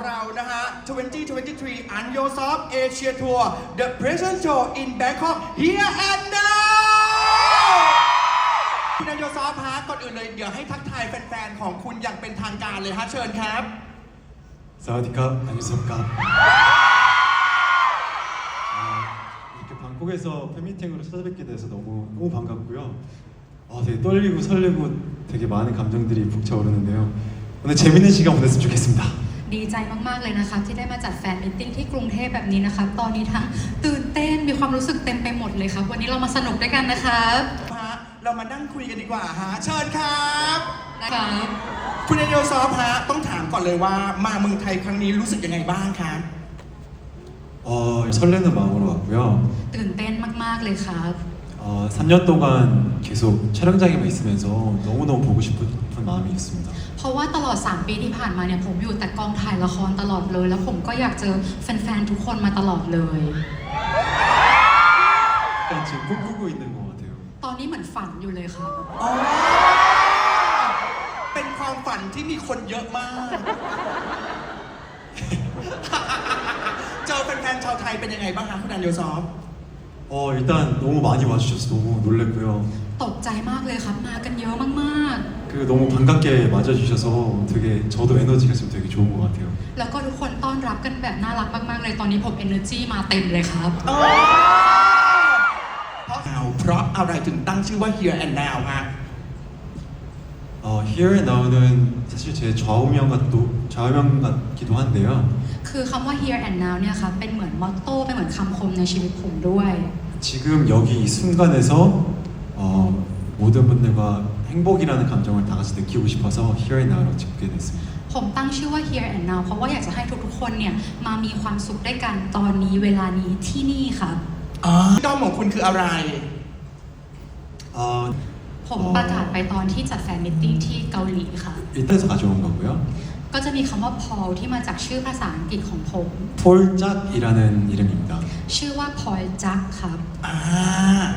เรานะฮะ 2023 อันโยซอฟเอเชียทัวร์ The Present Show in Bangkok Here and Now คุณอันโยซอฟฮะก่อนอื่นเลยเดี๋ยวให้ทักทายแฟนๆ ของคุณอย่างเป็นทางการเลยฮะเชิญครับ 사와디카 안녕하십니까. 아, 이렇게 방콕에서 팬미팅으로 찾아뵙게 돼서 너무 너무 반갑고요. 아, 되게 떨리고 설레고 되게 많은 감정들이 북차오르는데요. 오늘 재밌는 시간 보냈으면 좋겠습니다. ดีใจมาก ๆ เลยนะครับ ที่ได้มาจัดแฟนมิทติ้งที่กรุงเทพแบบนี้นะครับ ตอนนี้ทั้งตื่นเต้นมีความรู้สึกเต็มไปหมดเลยครับ วันนี้เรามาสนุกด้วยกันนะครับ ฮะเรามานั่งคุยกันดีกว่าฮะเชิญครับ นะครับ คุณเอโยซอฟฮะต้องถามก่อนเลยว่ามาเมืองไทยครั้งนี้รู้สึกยังไงบ้างครับ 어, 설레는 마음으로 왔고요. ตื่นเต้นมาก ๆ เลยครับ 어, 3년 동안 계속 촬영장에만 있으면서 너무너무 보고 싶은 마음이 있습니다. เพราะว่าตลอด 3 ปีที่ผ่านมาเนี่ยผมอยู่แต่กองถ่ายละครตลอดเลย แล้วผมก็อยากเจอแฟน ๆ ทุกคนมาตลอดเลย 약간 지금 꿈꾸고 있는 것 같아요. ตอนนี้เหมือนฝันอยู่เลยครับ อ๋อ เป็นความฝันที่มีคนเยอะมาก เจอแฟนๆชาวไทยเป็นยังไงบ้างคะคุณอันโยซอฟ 어, 일단 너무 많이 와주셔서 너무 놀랬고요. ตกใจมากเลยครับ มากันเยอะมาก 그 너무 반갑게 맞아주셔서 되게 저도 에너지가 지금 되게 좋은 것 같아요. ๆ แล้วก็ทุกคนต้อนรับกันแบบน่ารักมาก ๆ เลย ตอนนี้ผม energy มาเต็มเลยครับ อ๋อเพราะเอาเพราะอะไรถึงตั้งชื่อว่า Here and Now ฮะ 어, Here and Now는 사실 제 좌우명 같도 좌우명 같기도 한데요. คือคำว่า here and now เนี่ยครับเป็นเหมือนมอตโต้เป็นเหมือนคำคมในชีวิตผมด้วย 지금 여기 이 순간에서 어, 모든 분들과 행복이라는 감정을 다 같이 느끼고 싶어서 Here and Now라고 짓게 됐습니다. ผมตั้งชื่อว่า here and now เพราะว่าอยากจะให้ทุกๆ คนเนี่ยมามีความสุขด้วยกันตอนนี้เวลานี้ที่นี่ครับ อ๋อด้อมของคุณคืออะไร 어, ผมประกาศไปตอนที่จัดแฟนมิทติ้งที่เกาหลีค่ะ 일단에서 가져온 거고요. ก็จะมีคำว่า Paul ที่มาจากชื่อภาษาอังกฤษของผม 폴짝이라는 이름입니다. ชื่อว่า Paul Jack ครับ อ่า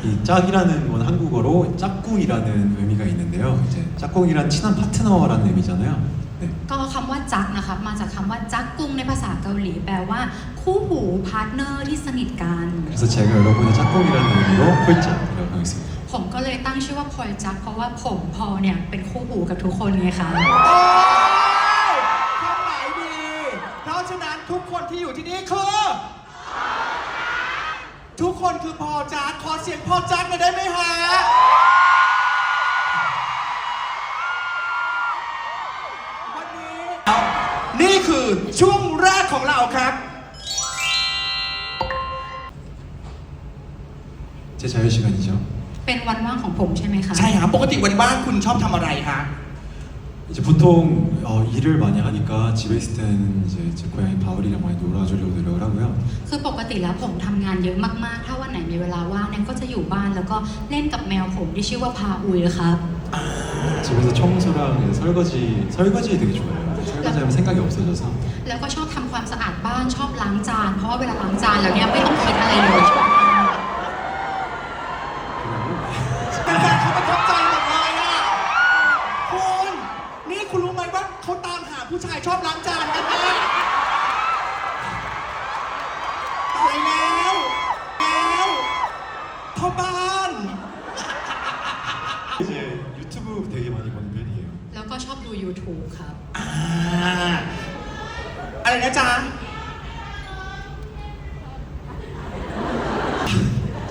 이 짝이라는 건 한국어로 짝꿍이라는 의미가 있는데요. 이제 짝꿍이란 친한 파트너라는 의미잖아요. 네. ก็คำว่าจักนะครับมาจากคำว่าจักกุงในภาษาเกาหลี แปลว่า คู่หูพาร์ทเนอร์ที่สนิทกัน 그래서 제가 여러분의 짝꿍이라는 의미로 폴짝이라고 하겠습니다. ผมก็เลยตั้งชื่อว่าพลอยจักเพราะว่าผมพอเนี่ยเป็นคู่หูกับทุกคนไงคะ โ ทุกคนที่อยู่ที่นี่คือ ทุกคนคือพอจาร์ดขอเสียงพอจาร์ดหน่อยได้ไหมฮะ วันนี้นี่คือช่วงแรกของเราครับ 제 자유 시간이죠. เป็นวันว่างของผมใช่ไหมคะ ใช่ครับปกติวันว่างคุณชอบทำอะไรฮะ 이제 보통 어, 일을 많이 하니까 집에 있을 때는 이제 제 고양이 바울이랑 많이 놀아주려고 노력을 하고요. คือปกติแล้วผมทำงานเยอะมากๆ ถ้าวันไหนมีเวลาว่างเนี่ยก็จะอยู่บ้านแล้วก็เล่นกับแมวผมที่ชื่อว่าพาอุยครับ 집에서 청소랑 이제 설거지 설거지 되게 좋아해요. 근데 설거지하면 생각이 없어져서 แล้วก็ชอบทำความสะอาดบ้านชอบล้างจาน เพราะว่าเวลาล้างจานแล้วเนี่ยไม่ต้องคิดอะไรเลย ชายชอบล้างจานกันนะตายแล้วแล้วพ่อบ้าน 이제 유튜브 되게 많이 보는 편이에요. แล้วก็ชอบดู YouTube ครับ อ่าอะไรนะจ๊ะ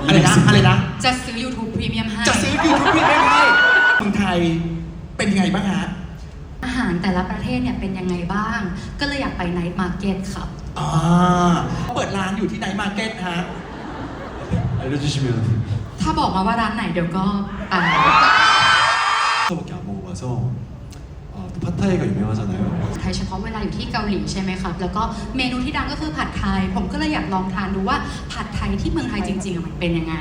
อะไรนะ อะไรนะ จะซื้อ YouTube Premium ให้ จะซื้อยูทูบพี่ได้ไหมเมืองไทยเป็นยังไงบ้างฮะ อ าหารแต่ละประเทศเนี่ยเป็นยังไงบ้าง ก็เลยอยากไปไนท์มาร์เก็ตครับ อ่าเปิดร้านอยู่ที่ไหนมาร์เก็ตฮะ 알려주시면 ถ้าบอกมาว่าร้านไหนเดี๋ยวก็ไป 밖에 안 먹어봐서 어, 또 팟타이가 유명하잖아요. ไทยเฉพาะเวลาอยู่ที่เกาหลีใช่ไหมครับ แล้วก็เมนูที่ดังก็คือผัดไทย ผมก็เลยอยากลองทานดูว่าผัดไทยที่เมืองไทยจริงๆอะมันเป็นยังไง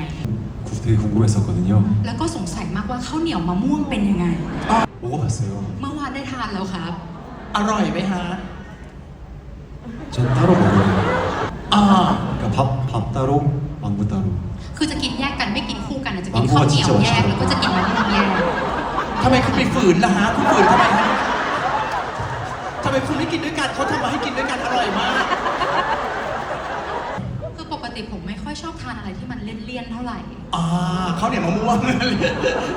국도 되게 궁금했었거든요. แล้วก็สงสัยมากว่าข้าวเหนียวมะม่วงเป็นยังไง 먹어봤어요. เมื่อวานได้ทานแล้วครับ อร่อยไหมฮะ 전 따로 먹어요. อ่า 그러니까 밥, 밥 따로, 망고 따로. คือจะกินแยกกันไม่กินคู่กันอะจะกินข้าวเหนียวแยกแล้วก็จะกินมะม่วงแยก ทำไมคุณไปฝืนล่ะฮะ คุณฝืนทำไมฮะทำไมคุณไม่กินด้วยกันเขาทำมาให้กินด้วยกันอร่อยมาก คือปกติผมไม่ค่อยชอบทานอะไรที่มันเลี่ยนๆเท่าไหร่ อ่าเขาวเหนี่ยมะม่วง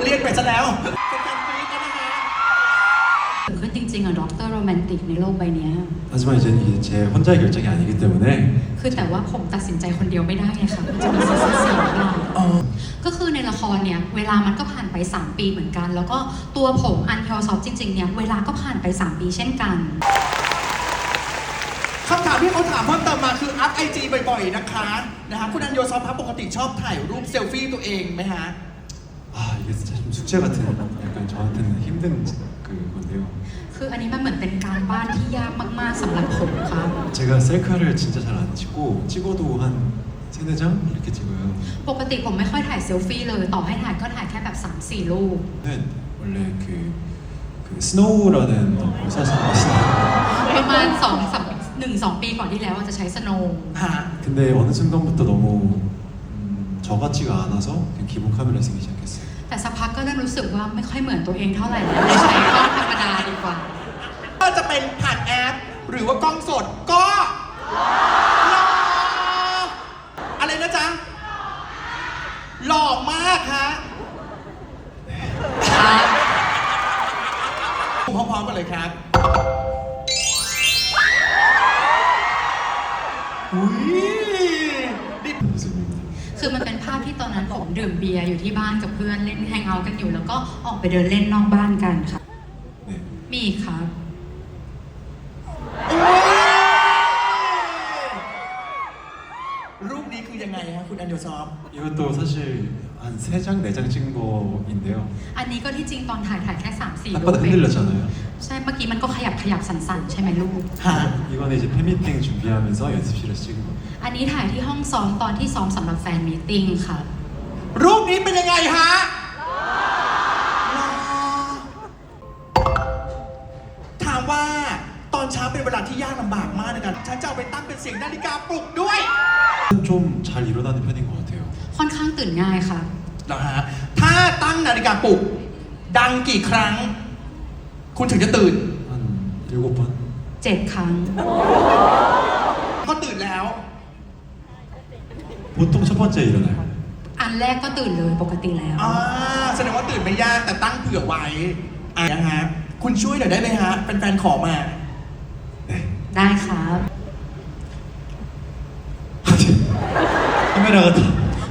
เรียกไปซะแล้ว คือจริงๆอะด็อกเตอร์โรแมนติกในโลกใบเนี้ย 하지만 이제 이게 제 혼자의 결정이 아니기 때문에 คือแต่ว่าผมตัดสินใจคนเดียวไม่ได้ไงค่ะมันจะมีซีซั่นสี่หรือเปล่า เออ ก็คือในละครเนี่ย เวลามันก็ผ่านไป 3 ปีเหมือนกัน แล้วก็ตัวผมอันเทลซอฟจริงๆเนี่ย เวลาก็ผ่านไป 3 ปีเช่นกัน คำถามที่เขาถามเพิ่มเติมมาคืออัพไอจีบ่อยๆนะคะนะฮะคุณอันโยซอฟพับปกติชอบถ่ายรูปเซลฟี่ตัวเองไหมฮะ 아 이게 진짜 좀 숙제 같은 약간 저한테는 힘든 그 건데요. คืออันนี้มันเหมือนเป็นการบ้านที่ยากมากๆสำหรับผมครับ 제가 셀카를 진짜 잘 안 찍고 찍어도 한 세네 장 이렇게 찍어요. ปกติผมไม่ค่อยถ่ายเซลฟี่เลย ต่อให้ถ่ายก็ถ่ายแค่แบบ 3-4 รูป 는 원래 그, 그 스노우라는 사실 아시나요? ประมาณ2 3 1 2 ปีก่อนที่แล้วจะใช้สโนว์ ฮะ 근데 어느 순간부터 너무 음, 저 같지가 않아서 그냥 기본 카메라 쓰기 시작했어요. แต่สักพักก็เริ่มรู้สึกว่าไม่ค่อยเหมือนตัวเองเท่าไหร่แล้วเลยใช้กล้องธรรมดาดีกว่า ก็จะเป็นผ่านแอป หรือว่ากล้องสดก็หล่ออะไรนะจ๊ะหล่อมากฮะพร้อมๆกันเลยครับ นภาพที่ตอนนั้นผมดื่มเบียร์อยู่ที่บ้านกับเพื่อนเล่นแฮงเอาท์กันอยู่ แล้วก็ออกไปเดินเล่นนอกบ้านกันค่ะ 네. มีอีกครับ รูปนี้คือยังไงฮะคุณอันโยซอฟ 이것도 사실 한 세 장, 네 장 찍은 거인데요. อันนี้ก็ที่จริงตอนถ่ายถ่ายแค่ 3 4 รูป 아빠도 เอง 흔들렸잖아요. ใช่ เมื่อกี้มันก็ขยับขยับสั่นๆ ใช่ไหมลูก ฮะ 이거는 이제 팬미팅 준비하면서 연습실에서 찍은 거예요. อันนี้ถ่ายที่ห้องซ้อมตอนที่ซ้อมสำหรับแฟนมีตติ้งค่ะ รูป นี้เป็นยังไงฮะหล่อถามว่าตอนเช้าเป็นเวลาที่ยากลำบากมากในการฉันจะเอาไปตั้งเป็นเสียงนาฬิกาปลุกด้วย 좀 잘 일어나는 편인 것 같아요. ค่อนข้างตื่นง่ายค่ะ นะฮะ ถ้าตั้งนาฬิกาปลุก ดังกี่ครั้ง คุณถึงจะตื่น 한 일곱 번? 7 ครั้ง ก็ตื่นแล้ว 보통 첫 번째 일어나요. อันแรกก็ตื่นเลยปกติแล้ว อ่า แสดงว่าตื่นไม่ยากแต่ตั้งเผื่อไว้อ่ะนะฮะ คุณช่วยหน่อยได้ไหมฮะ เป็นแฟนๆขอมา 네. ได้ครับ 카메라가 다.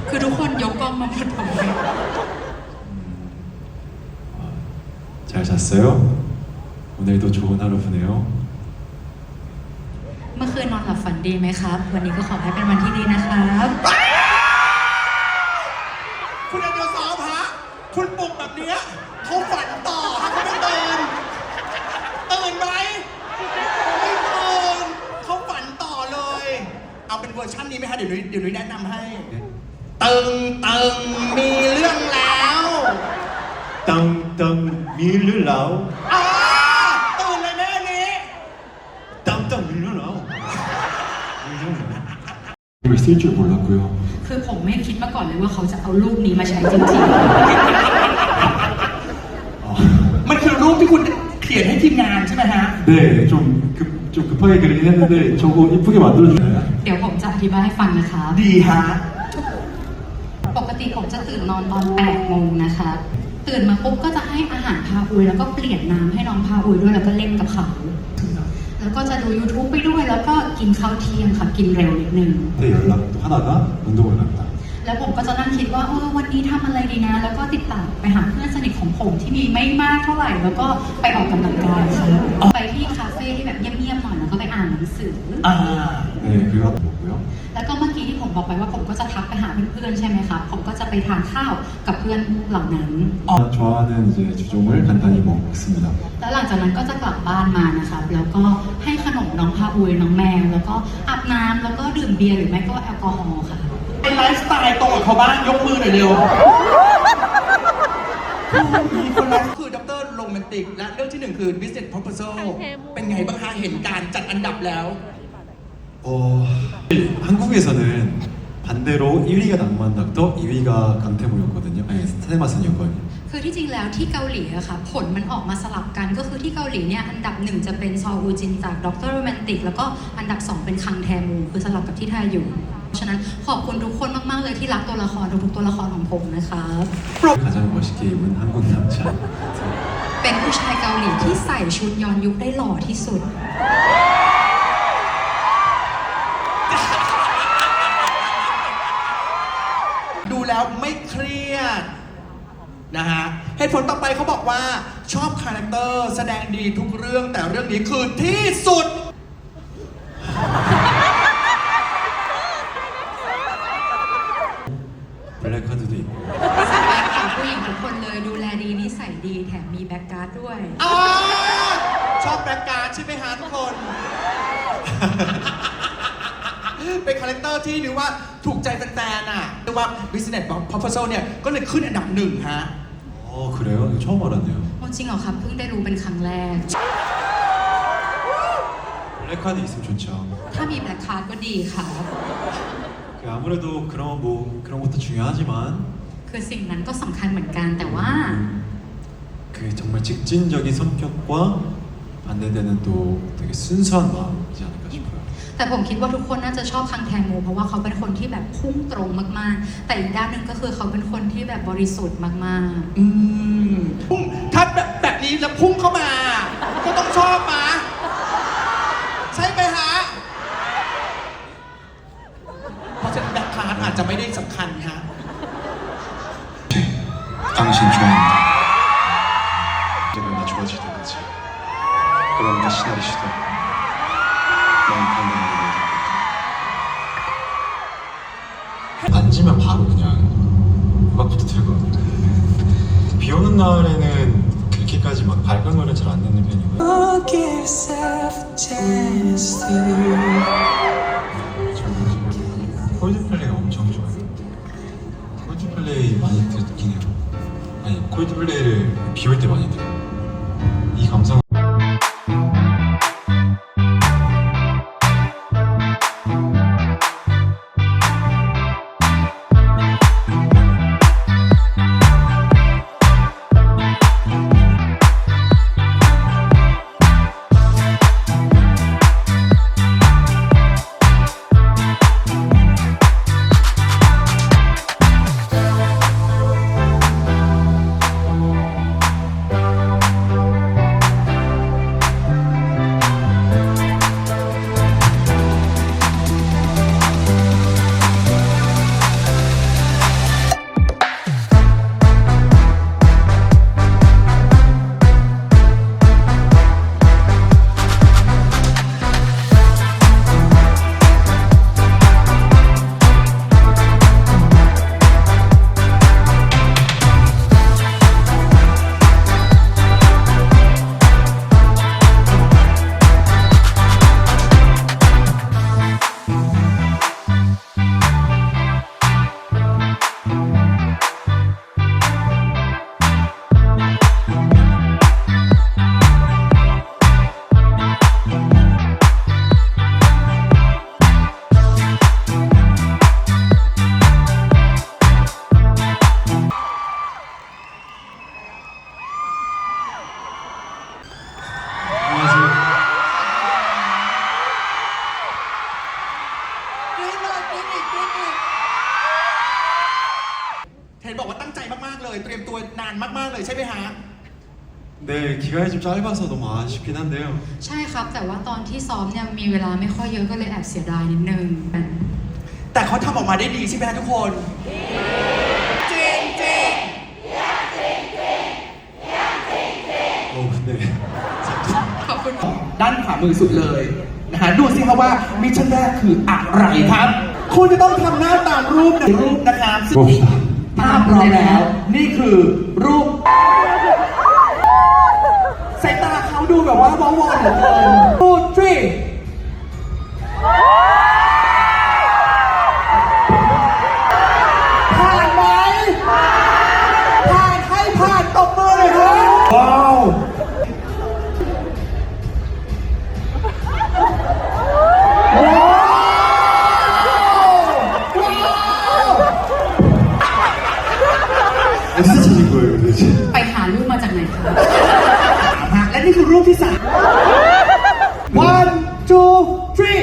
คือทุกคนยกกล้องมาหมดผมเลย 잘 잤어요? 오늘도 좋은 하루 보내요. เมื่อคืนนอนหลับฝันดีไหมครับ วันนี้ก็ขอให้เป็นวันที่ดีนะครับ คุณ ี้ยเขาฝันต่อเขาไม่ตื่นตื่นไหมไม่ตื่นเขาฝันต่อเลย เอาเป็นเวอร์ชันนี้ไหมฮะเดี๋ยวนุ้ยเดี๋ยวนุ้ยแนะนำให้ตึงตึงมีเรื่องแล้วตังตังมีเรื่องแลาอ้าตื่นเลยแม่นี้ ตังตังมีเรือเหรอเหลาไม่ใช่จุดบคือผมไม่คิดมาก่อนเลยว่าเขาจะเอารูปนี้มาใช้จริงๆ รูปที่คุณเขียนให้ทีมงานใช่ไหมฮะ 네, 좀, 급, 좀 급하게 그리긴 했는데 저거 이쁘게 만들어주나요? ๆ เดี๋ยวผมจะอธิบายให้ฟังนะครับ ดีฮะ ปกติผมจะตื่นนอนตอน 8 โมงนะคะตื่นมาปุ๊บก็จะให้อาหารพาอุย แล้วก็เปลี่ยนน้ำให้น้องพาอุยด้วยแล้วก็เล่นกับเขา แล้วก็จะดู YouTube ไปด้วย แล้วก็กินข้าวเที่ยงค่ะ กินเร็วนิดนึง 네, 연락도 하다가 운동을 갔다. แล้วผมก็จะนั่งคิดว่าเออวันนี้ทำอะไรดีนะ แล้วก็ติดต่อไปหาเพื่อนสนิทของผมที่มีไม่มากเท่าไหร่ แล้วก็ไปออกกำลังกายค่ะไปที่คาเฟ่ที่แบบเงียบๆหน่อยแล้วก็ไปอ่านหนังสือ อ่า 네, 그리고 먹고요. แล้วก็เมื่อกี้ที่ผมบอกไปว่าผมก็จะทักไปหาเพื่อนๆใช่ไหมครับ ผมก็จะไปทานข้าวกับเพื่อนเหล่านั้น 좋아하는 이제 주종을 간단히 먹습니다. แล้วหลังจากนั้นก็จะกลับบ้านมานะครับ แล้วก็ให้ขนมน้องพาอุยน้องแมว แล้วก็อาบน้ำแล้วก็ดื่มเบียร์หรือไม่ก็แอลกอฮอล์ค่ะ เป็น ไลฟ์สไตล์ตรงกับเขาบ้างยกมือหน่อยเร็วมีคนไลฟ์คือด็อกเตอร์โรแมนติก และเรื่องที่หนึ่งคือ business proposal เป็นไงบ้างคะเห็นการจัดอันดับแล้ว 어, 한국에서는 반대로 1위가 낭만닥터, 2위가 강태모였거든요. 아니, 스테마슨이었거든요. คือที่จริงแล้วที่เกาหลีอะค่ะผลมันออกมาสลับกันก็คือที่เกาหลีเนี่ยอันดับหนึ่งจะเป็นซอลอูจินจากด็อกเตอร์โรแมนติกแล้วก็อันดับสองเป็นคังแทมูคือสลับกับที่ไทยอยู่ เพราะฉะนั้นขอบคุณทุกคนมาก ๆ เลยที่รักตัวละครทุกๆตัวละครของผมนะครับ 가장 멋있게 입은 한국 남자. เป็นผู้ชายเกาหลีที่ใส่ชุดย้อนยุคได้หล่อที่สุด ดูแล้วไม่เครียด นะฮะเหตุผลต่อไปเขาบอกว่าชอบคาแรคเตอร์แสดงดีทุกเรื่องแต่เรื่องนี้คือที่สุด 블랙카드도 있고. สามารถของผู้หญิงทุกคนเลยดูแลดีนิสัยดีแถมมีแบ็กการ์ดด้วย อ่าชอบแบล็กการ์ดใช่ไหมฮะทุกคน เป็นคาแรคเตอร์ที่นึกว่าถูกใจแฟนๆอ่ะเรียกว่า business proposal เนี่ย ก็เลยขึ้นอันดับหนึ่งฮะ 어, 그래요? 이거 처음 알았네요. โอ้จริงเหรอครับเพิ่งได้รู้เป็นครั้งแรก 블랙카드 있으면 좋죠. ถ้ามีแบ็กการ์ดก็ดีค่ะ 그 아무래도 그런 뭐 그런 것도 중요하지만 คือสิ่งนั้นก็สำคัญเหมือนกันแต่ว่า 그 정말 직진적인 성격과 반대되는 또 되게 순수한 마음이지 않을까 싶어요. แต่ผมคิดว่าทุกคนน่าจะชอบคังแทมูเพราะว่าเขาเป็นคนที่แบบพุ่งตรงมากๆ แต่อีกด้านหนึ่งก็คือเขาเป็นคนที่แบบบริสุทธิ์มากอืมพุ่งถ้าแบบแบบนี้แล้วพุ่งเข้ามา ก็ต้องชอบมา 아니 콜드플레이를 비올 때 많이 들어요. 짧아서 너무 아쉽긴 한데요. ๆ ใช่ครับ แต่ว่าตอนที่ซ้อมเนี่ยมีเวลาไม่ค่อยเยอะก็เลยแอบเสียดายนิดนึง แต่เขาทำออกมาได้ดีใช่ไหมฮะทุกคนจริงจริง 어 근데 ขอบคุณ ด้านขวามือสุดเลยนะฮะดูสิครับว่ามิชชั่นแรกคืออะไรครับ คุณจะต้องทำหน้าตามรูปในรูปนะครับซึ่ง 봅시다. ภาพพร้อมแล้ว นี่คือรูปสายตาเขา ดูแบบว่าว้าวๆเหลือเกิน two three ผ่านไหมผ่านให้ผ่านตบมือเลยครับ ว้าว ว้าว 무슨 짓인 거예요 도대체 ที่สาม one two three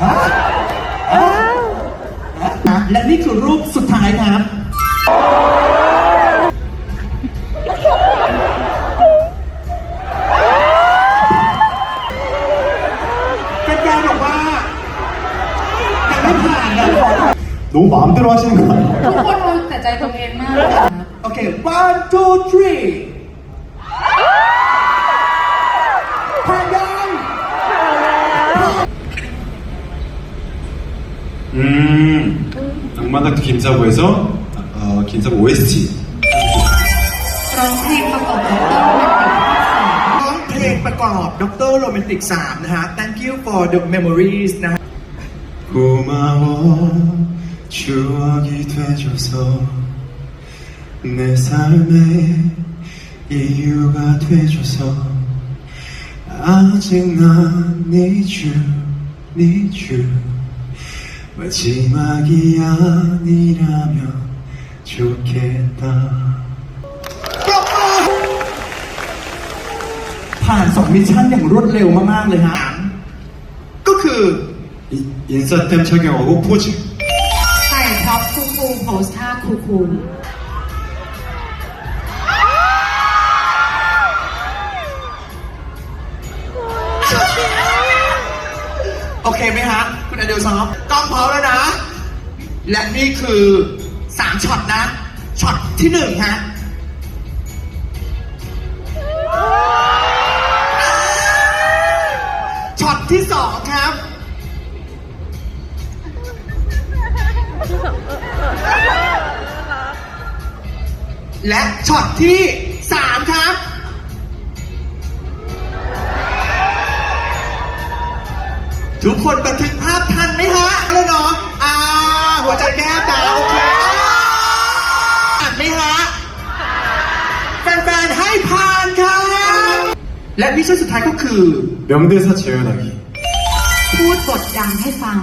ฮะฮะฮะและนี่คือรูปสุดท้ายครับ เป็นการบอกว่ายังไม่ผ่านนะ 너무 마음대로 하시는 거 아니에요? ทุกคนเราแต่ใจตัวเองมากเลยค่ะ โอเค one two three 악마닥터 김사부에서 어, 김사부 OST ร้องเพลงประกอบละครเป็นปีที่สอง ร้องเพลงประกอบดรโรแมนติก3นะฮะ thank you for the memories นะฮะ 고마워 추억이 돼줘서 내 삶의 이유가 돼줘서 아직 난 need you need you 마지막이 아니라면 좋겠다 ปรบมือผ่านสองมิชชั่นอย่างรวดเร็วมาก ๆ เลยฮะ ก็คือ 이- 인싸템 착용하고 포즈 ใส่พร็อพคูคูโพสท่าคูคู โอเคไหมฮะ คุณอเดลซอฟกล้อง พร้อมแล้วนะ และนี่คือสามช็อตนะ ช็อตที่หนึ่งฮะช็อตที่สองครับและช็อตที่สามครับ ทุกคนบันทึก ใจแก้มดาวโอเคอ่านไหมฮะ แฟนๆ ให้ผ่านครับ และมิชชั่นสุดท้ายก็คือ 명대사 재현하기 พูดบทดังให้ฟัง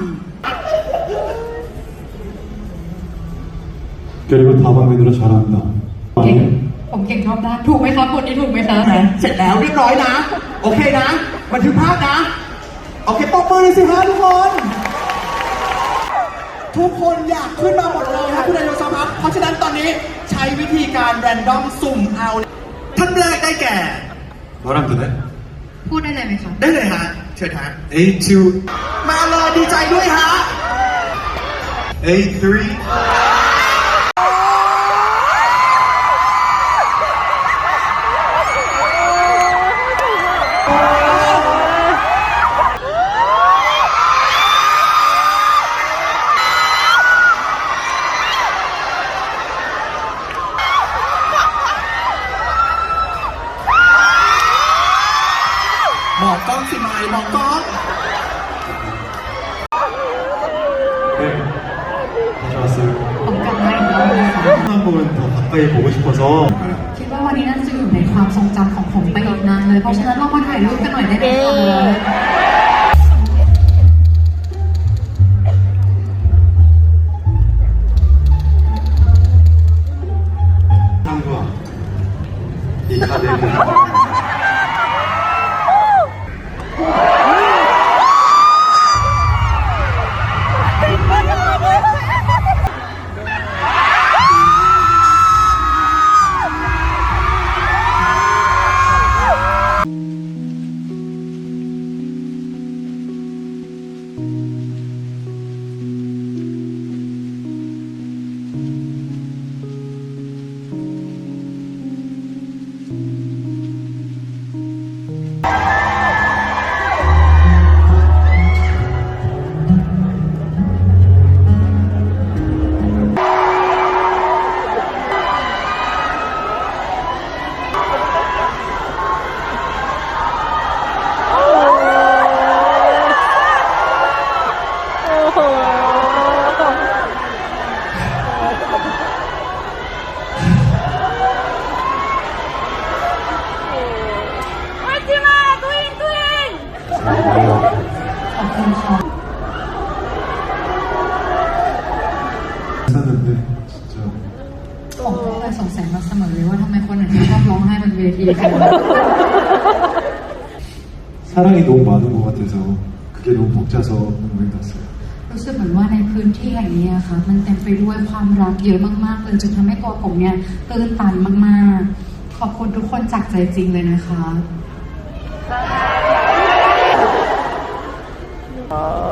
그리고 다방면으로 잘한다 เก่ง ผมเก่งชอบด้านถูกไหมครับคนนี้ถูกไหมครับ เสร็จแล้วเรียบร้อยนะ โอเคนะ บันทึกภาพนะ โอเคปรบมือเลยสิฮะทุกคน ทุกคนอยากขึ้นมาหมดเลยฮะคุณนายกสมัครเพราะฉะนั้นตอนนี้ใช้วิธีการแรนดอมสุ่มเอา ท่านแรกได้แก่ 말하면 되네 พูดได้เลยไหมครับ ได้เลยฮะ เชิญฮะ A2 มาเลยดีใจด้วยฮะ A3 กล้องสิไมล์มองกล้อง 네 가져왔어요 ผมกลับมาอีกรอบเลยค่ะ 한 번은 더 가까이 보고 싶어서 너무 많은 것 같아서 그게 너무 벅차서 눈물이 났어요. รู้สึกเหมือนว่าในพื้นที่แห่งนี้อะค่ะ มันเต็มไปด้วยความรักเยอะมากๆเลยจนทำให้ตัวผมเนี่ยตื้นตันมากๆ ขอบคุณทุกคนจากใจจริงเลยนะคะ 아,